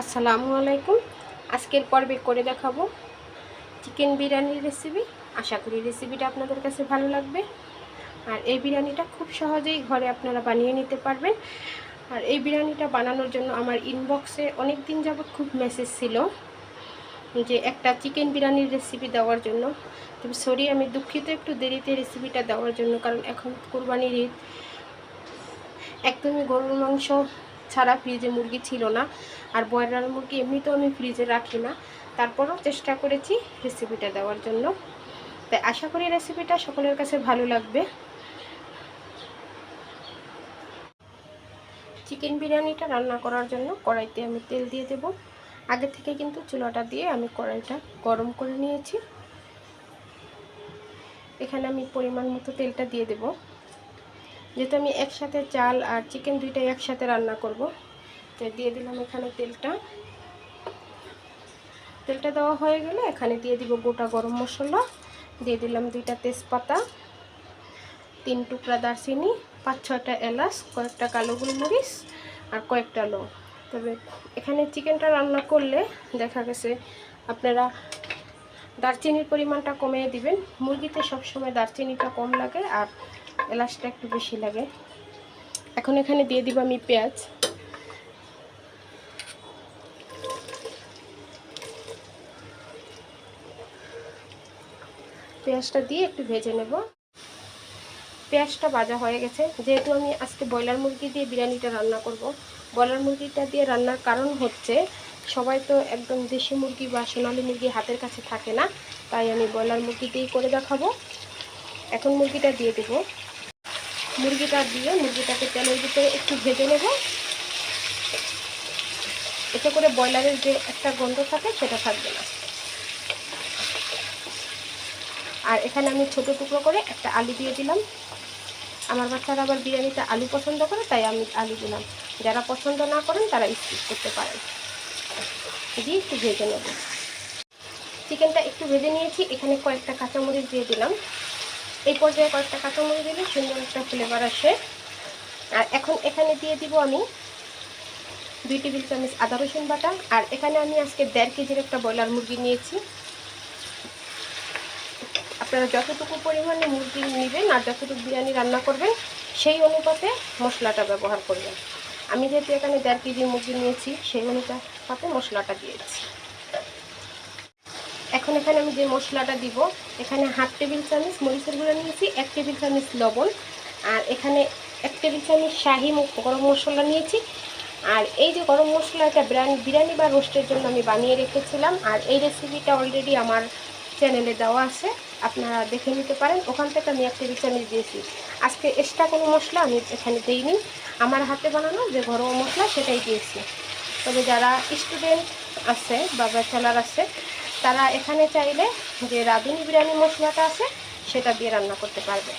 আসসালামু আলাইকুম। আজকের পর্বে করে দেখাবো চিকেন বিরিয়ানির রেসিপি আশা করি রেসিপিটা আপনাদের কাছে ভালো লাগবে। আর এই বিরিয়ানিটা খুব সহজেই ঘরে আপনারা বানিয়ে নিতে পারবেন। আর এই বিরিয়ানিটা বানানোর জন্য আমার ইনবক্সে অনেক দিন যাবত খুব মেসেজ ছিল যে একটা চিকেন বিরিয়ানির রেসিপি দেওয়ার জন্য। তবে সরি আমি দুঃখিত, একটু দেরিতে রেসিপিটা দেওয়ার জন্য, কারণ এখন কোরবানির ঈদ। একদমই গরুর মাংস ছাড়া ফ্রিজে মুরগি ছিল না। আর ব্রয়লার মুরগি এমনিতেও আমি ফ্রিজে রাখি না। তারপরও চেষ্টা করেছি রেসিপিটা দেওয়ার জন্য। তাই আশা করি রেসিপিটা সকলের কাছে ভালো লাগবে। চিকেন বিরিয়ানিটা রান্না করার জন্য কড়াইতে আমি তেল দিয়ে দেব। আগে থেকে কিন্তু চুলাটা দিয়ে আমি কড়াইটা গরম করে নিয়েছি। এখানে আমি পরিমাণ মতো তেলটা দিয়ে দেব। যেহেতু আমি একসাথে চাল আর চিকেন দুইটাই একসাথে রান্না করব তো দিয়ে দিলাম এখানে তেলটা। তেলটা দেওয়া হয়ে গেলে এখানে দিয়ে দিব গোটা গরম মশলা। দিয়ে দিলাম দুইটা তেজপাতা, তিন টুকরা দারচিনি, পাঁচ ছয়টা এলাচ, কয়েকটা কালো গোলমরিচ আর কয়েকটা লং। তবে এখানে চিকেনটা রান্না করলে দেখা গেছে আপনারা দারচিনির পরিমাণটা কমিয়ে দিবেন। মুরগিতে সবসময় দারচিনিটা কম লাগে আর এলাচটা একটু বেশি লাগে। এখন এখানে দিয়ে দিব আমি পেঁয়াজ। পেঁয়াজটা দিয়ে একটু ভেজে নেব। পেঁয়াজটা ভাজা হয়ে গেছে। যেহেতু আমি আজকে ব্রয়লার মুরগি দিয়ে বিরিয়ানিটা রান্না করব, ব্রয়লার মুরগিটা দিয়ে রান্নার কারণ হচ্ছে সবাই তো একদম দেশি মুরগি বা সোনালি মুরগি হাতের কাছে থাকে না, তাই আমি ব্রয়লার মুরগি দিয়েই করে দেখাবো। এখন মুরগিটা দিয়ে দেব। মুরগিটা দিয়ে মুরগিটাকে তেলের ভিতরে একটু ভেজে নেব। এতে করে ব্রয়লারের যে একটা গন্ধ থাকে সেটা থাকবে না। আর এখানে আমি ছোট টুকরো করে একটা আলু দিয়ে দিলাম। আমার বাচ্চারা আবার বিরিয়ানিতে আলু পছন্দ করে, তাই আমি আলু দিলাম। যারা পছন্দ না করেন, তারা স্কিপ করতে পারেন। দিয়ে একটু ভেজে নেব। চিকেনটা একটু ভেজে নিয়েছি। এখানে কয়েকটা কাঁচামরিচ দিয়ে দিলাম। এই পর্যায়ে কয়েকটা কাঁচামরিচ দিলে সুন্দর একটা ফ্লেভার আসে। আর এখন এখানে দিয়ে দিব আমি দুই টেবিল চামচ আদা রসুন বাটা। আর এখানে আমি আজকে দেড় কেজির একটা ব্রয়লার মুরগি নিয়েছি। আপনারা যতটুকু পরিমাণে মুরগি নেবেন আর যতটুকু বিরিয়ানি রান্না করবেন, সেই অনুপাতে মশলাটা ব্যবহার করবেন। আমি যেহেতু এখানে দেড় কেজি মুরগি নিয়েছি, সেই অনুপাতে মশলাটা দিয়েছি। এখন এখানে আমি যে মশলাটা দিব, এখানে হাফ টেবিল চামচ মরিচের গুঁড়ো নিয়েছি, এক টেবিল চামচ লবণ, আর এখানে এক টেবিল চামচ শাহি গরম মশলা নিয়েছি। আর এই যে গরম মশলাটা বিরিয়ানি বিরিয়ানি বা রোস্টের জন্য আমি বানিয়ে রেখেছিলাম, আর এই রেসিপিটা অলরেডি আমার চ্যানেলে দেওয়া আছে। আপনারা দেখে নিতে পারেন। ওখান থেকে আমি এক টেবিল দিয়েছি। আজকে এক্সট্রা কোনো মশলা আমি এখানে দিইনি। আমার হাতে বানানো যে ঘরোয়া মশলা সেটাই দিয়েছি। তবে যারা স্টুডেন্ট আছে বা ব্যাচেলার আছে, তারা এখানে চাইলে যে রাঁধুনি বিরিয়ানি মশলাটা আছে, সেটা দিয়ে রান্না করতে পারবে।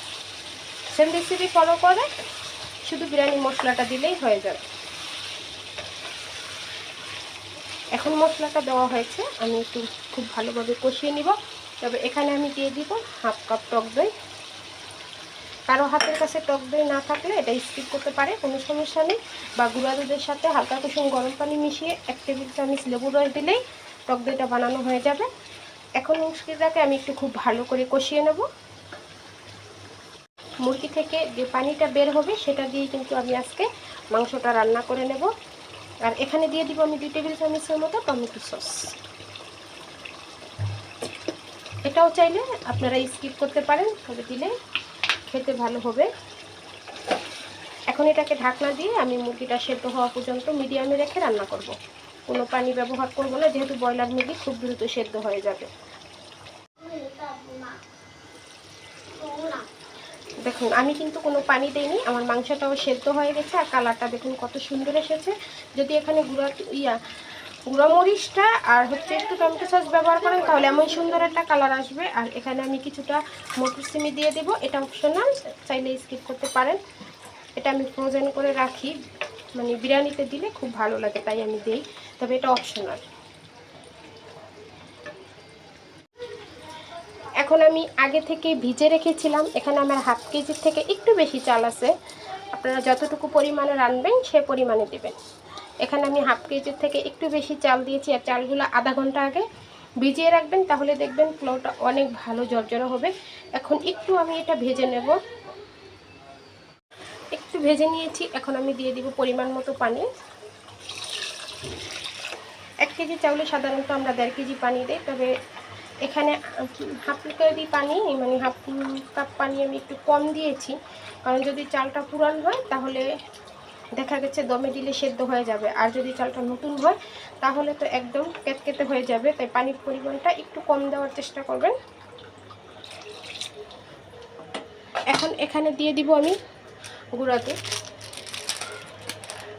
সেম রেসিপি ফলো করে শুধু বিরিয়ানি মশলাটা দিলেই হয়ে যাবে। এখন মশলাটা দেওয়া হয়েছে। আমি একটু খুব ভালোভাবে কষিয়ে নিব। তবে এখানে আমি দিয়ে দিব হাফ কাপ টক দই। কারও হাতের কাছে টক দই না থাকলে এটা স্কিপ করতে পারে, কোনো সমস্যা নেই। বা গুঁড়া দুধের সাথে হালকা কুসুম গরম পানি মিশিয়ে এক টেবিল চামচ লেবুর রস দিলেই টক দইটা বানানো হয়ে যাবে। এখন মুরগিটাকে আমি একটু খুব ভালো করে কষিয়ে নেব। মুরগি থেকে যে পানিটা বের হবে সেটা দিয়ে কিন্তু আমি আজকে মাংসটা রান্না করে নেব। আর এখানে দিয়ে দিব আমি দুই টেবিল চামচের মতো টমেটো সস। এটাও চাইলে আপনারা স্কিপ করতে পারেন, তবে দিলে খেতে ভালো হবে। এখন এটাকে ঢাকনা দিয়ে আমি মুরগিটা সেদ্ধ হওয়া পর্যন্ত মিডিয়ামে রেখে রান্না করব। কোনো পানি ব্যবহার করব না, যেহেতু ব্রয়লার মুরগি খুব দ্রুত সেদ্ধ হয়ে যাবে। দেখুন, আমি কিন্তু কোনো পানি দিইনি, আমার মাংসটাও সেদ্ধ হয়ে গেছে, আর কালারটা দেখুন কত সুন্দর এসেছে। যদি এখানে গুঁড়া ইয়া গুঁড়ো মরিচটা আর হচ্ছে একটু টমেটো সস ব্যবহার করেন, তাহলে এমন সুন্দর একটা কালার আসবে। আর এখানে আমি কিছুটা মটর সিমি দিয়ে দেবো, এটা অপশনাল চাইলে স্কিপ করতে পারেন। এটা আমি ফ্রোজেন করে রাখি মানে বিরিয়ানিতে দিলে খুব ভালো লাগে, তাই আমি দিই, তবে এটা অপশনাল এখন আমি আগে থেকে ভিজে রেখেছিলাম, এখানে আমার হাফ কেজির থেকে একটু বেশি চাল আছে। আপনারা যতটুকু পরিমাণে রানবেন, সে পরিমাণে দেবেন। এখানে আমি হাফ কেজির থেকে একটু বেশি চাল দিয়েছি, আর চালগুলো আধা ঘণ্টা আগে ভিজিয়ে রাখবেন, তাহলে দেখবেন পোলাওটা অনেক ভালো জর্জরা হবে। এখন একটু আমি এটা ভেজে নেব। একটু ভেজে নিয়েছি, এখন আমি দিয়ে দিব পরিমাণ মতো পানি। এক কেজি চাউলে সাধারণত আমরা দেড় কেজি পানি দিই, তবে এখানে হাফ কেজি পানি মানে হাফ কাপ পানি আমি একটু কম দিয়েছি। কারণ যদি চালটা পুরান হয়, তাহলে দেখা গেছে দমে দিলে সেদ্ধ হয়ে যাবে। আর যদি চালটা নতুন হয়, তাহলে তো একদম কেতকেতে হয়ে যাবে। তাই পানির পরিমাণটা একটু কম দেওয়ার চেষ্টা করবেন। এখন এখানে দিয়ে দিব আমি গুঁড়া দুধ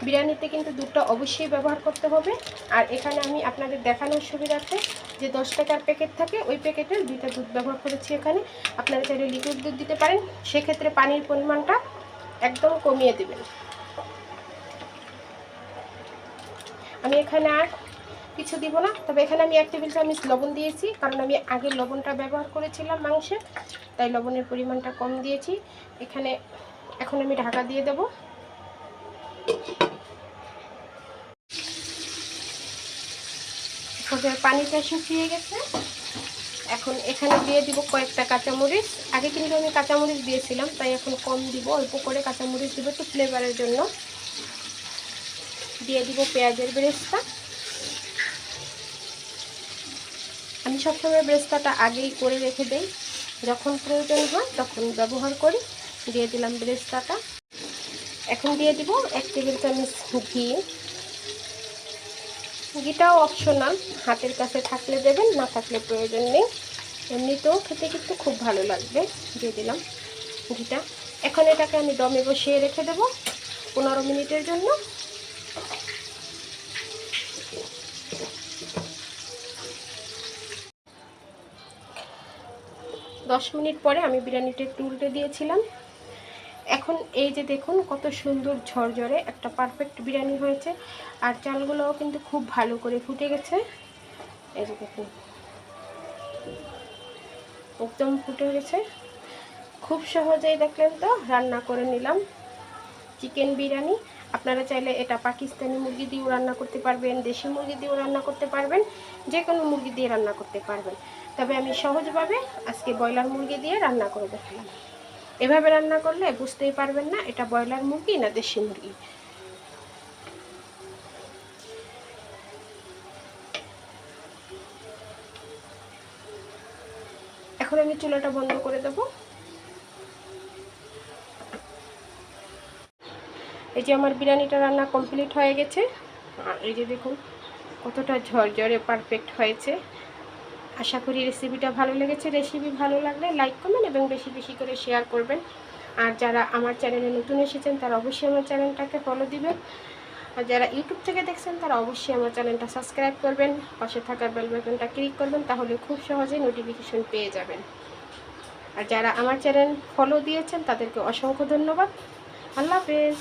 বিরিয়ানিতে কিন্তু দুধটা অবশ্যই ব্যবহার করতে হবে। আর এখানে আমি আপনাদের দেখানোর সুবিধার্থে যে দশ টাকার প্যাকেট থাকে, ওই প্যাকেটের দুইটা দুধ ব্যবহার করেছি এখানে। আপনারা চাইলে লিকুইড দুধ দিতে পারেন। সেক্ষেত্রে পানির পরিমাণটা একদম কমিয়ে দেবেন। আমি এখানে আর কিছু দিব না। তবে এখানে আমি এক টেবিল চামচ লবণ দিয়েছি, কারণ আমি আগে লবণটা ব্যবহার করেছিলাম মাংসে, তাই লবণের পরিমাণটা কম দিয়েছি। এখানে এখন আমি ঢাকা দিয়ে দেব। পানিটা শুকিয়ে গেছে। এখন এখানে দিয়ে দিব কয়েকটা কাঁচামরিচ। আগে কিন্তু আমি কাঁচামরিচ দিয়েছিলাম, তাই এখন কম দিব, অল্প করে কাঁচামরিচ দিব একটু ফ্লেভারের জন্য। দিয়ে দিব পেঁয়াজের ব্রেস্তা। আমি সবসময় বেরেস্তাটা আগেই করে রেখে দেই। যখন প্রয়োজন হয় তখন ব্যবহার করি। দিয়ে দিলাম ব্রেস্তাটা। এখন দিয়ে দিব এক টেবিল চামচ ঘি। ঘিটাও অপশনাল হাতের কাছে থাকলে দেবেন, না থাকলে প্রয়োজন নেই। এমনিতেও খেতে কিন্তু খুব ভালো লাগবে। দিয়ে দিলাম ঘিটা। এখন এটাকে আমি দমে বসিয়ে রেখে দেব পনেরো মিনিটের জন্য। দশ মিনিট পরে আমি বিরিয়ানিটা একটু উল্টে দিয়েছিলাম। এখন এই যে দেখুন, কত সুন্দর ঝরঝরে একটা পারফেক্ট বিরিয়ানি হয়েছে। আর চালগুলোও কিন্তু খুব ভালো করে ফুটে গেছে। এই যে দেখুন, একদম ফুটে গেছে। খুব সহজেই দেখলেন তো, রান্না করে নিলাম। চিকেন বিরিয়ানি, আপনারা চাইলে এটা পাকিস্তানি মুরগি দিয়েও রান্না করতে পারবেন, দেশি মুরগি দিয়েও রান্না করতে পারবেন যে কোনো মুরগি দিয়ে রান্না করতে পারবেন। তবে আমি সহজভাবে আজকে ব্রয়লার মুরগি দিয়ে রান্না করে দেখালাম এভাবে রান্না করলে বুঝতেই পারবেন না এটা ব্রয়লার মুরগি না দেশি মুরগি। এখন আমি চুলাটা বন্ধ করে দেব। এই যে আমার বিরিয়ানিটা রান্না কমপ্লিট হয়ে গেছে। আর এই যে দেখুন, কতটা ঝরঝরে পারফেক্ট হয়েছে। আশা করি রেসিপিটা ভালো লেগেছে। রেসিপি ভালো লাগলে লাইক করবেন এবং বেশি বেশি করে শেয়ার করবেন। আর যারা আমার চ্যানেলে নতুন এসেছেন, তারা অবশ্যই আমার চ্যানেলটাকে ফলো দিবেন। আর যারা ইউটিউব থেকে দেখছেন, তারা অবশ্যই আমার চ্যানেলটা সাবস্ক্রাইব করবেন। পাশে থাকা বেল বাটনটা ক্লিক করবেন, তাহলে খুব সহজেই নোটিফিকেশন পেয়ে যাবেন। আর যারা আমার চ্যানেল ফলো দিয়েছেন, তাদেরকে অসংখ্য ধন্যবাদ। আল্লাহ হাফেজ।